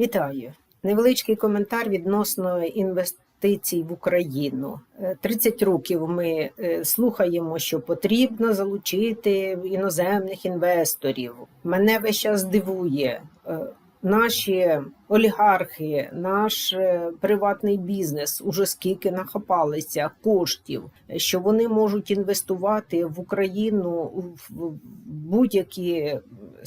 Вітаю! Невеличкий коментар відносно інвестицій в Україну. Е, 30 років ми е, слухаємо, що потрібно залучити іноземних інвесторів. Мене весь час дивує. е, Наші олігархи, наш е, приватний бізнес уже скільки нахапалися коштів, що вони можуть інвестувати в Україну в будь-які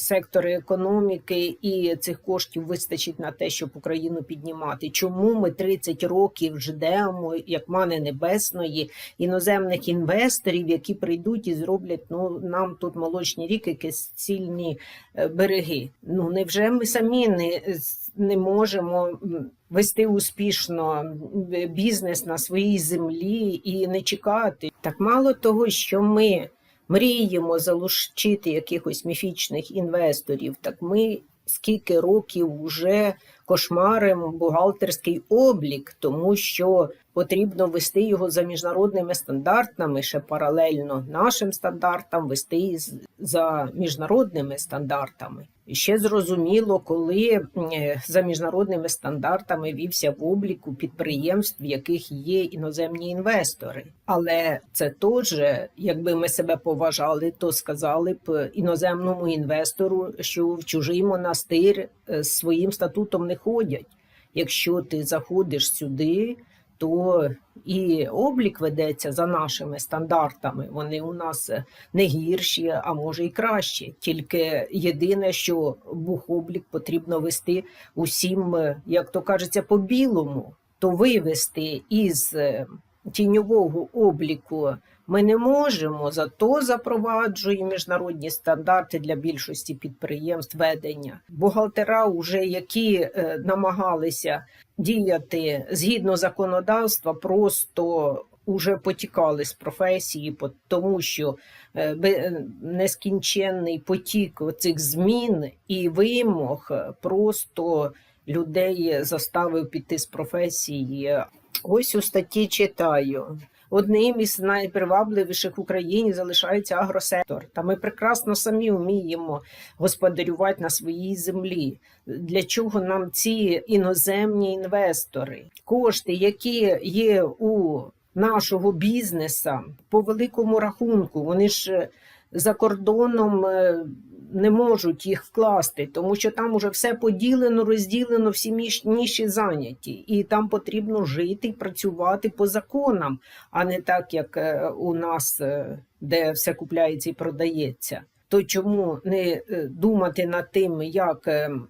сектори економіки, і цих коштів вистачить на те, щоб Україну піднімати. Чому ми 30 років ждемо, як мани небесної, іноземних інвесторів, які прийдуть і зроблять ну нам тут молочні ріки, кисільні е, береги? Ну невже ми самі не, не можемо вести успішно бізнес на своїй землі і не чекати? Так мало того, що ми мріємо залучити якихось міфічних інвесторів, так ми скільки років вже кошмаримо бухгалтерський облік, тому що потрібно вести його за міжнародними стандартами, ще паралельно нашим стандартам вести за міжнародними стандартами. І ще зрозуміло, коли за міжнародними стандартами вівся в обліку підприємств, в яких є іноземні інвестори. Але це теж, якби ми себе поважали, то сказали б іноземному інвестору, що в чужий монастир е, з своїм статутом не ходять. Якщо ти заходиш сюди, то і облік ведеться за нашими стандартами. Вони у нас е, не гірші, а може і кращі. Тільки єдине, що бухоблік потрібно вести усім, е, як то кажеться, по білому, то вивести із е, тіньового обліку ми не можемо, зато запроваджує міжнародні стандарти для більшості підприємств ведення. Бухгалтера, уже які е, намагалися діяти згідно законодавства, просто уже потікали з професії, тому що е, нескінченний потік цих змін і вимог е, просто людей заставив піти з професії. Ось у статті читаю. Одним із найпривабливіших в Україні залишається агросектор. Та ми прекрасно самі вміємо господарювати на своїй землі. Для чого нам ці іноземні інвестори? Кошти, які є у нашого бізнеса по великому рахунку, вони ж за кордоном е, не можуть їх вкласти, тому що там уже все поділено, розділено, всі ніші зайняті, і там потрібно жити і працювати по законам, а не так, як е, у нас, е, де все купляється і продається. То чому не думати над тим, як е, м,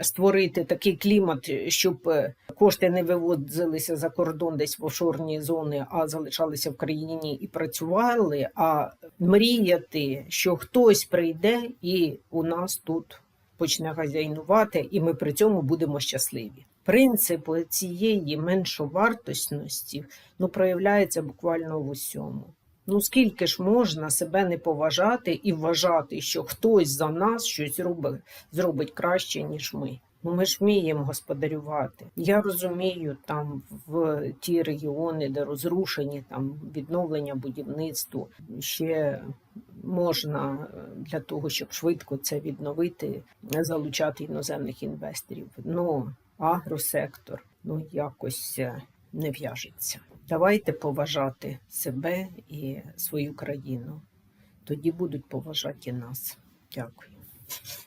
створити такий клімат, щоб е, кошти не вивозилися за кордон десь в офшорні зони, а залишалися в країні і працювали, а мріяти, що хтось прийде і у нас тут почне хазяйнувати, і ми при цьому будемо щасливі. Принцип цієї меншовартості ну, проявляється буквально в усьому. Ну скільки ж можна себе не поважати і вважати, що хтось за нас щось робить, зробить краще, ніж ми. Ну ми ж вміємо господарювати. Я розумію, там в ті регіони, де розрушені там відновлення будівництву, ще можна е, для того, щоб швидко це відновити, залучати іноземних інвесторів. Ну агросектор ну якось е, не в'яжеться. Давайте поважати себе і свою країну. Тоді будуть поважати нас. Дякую.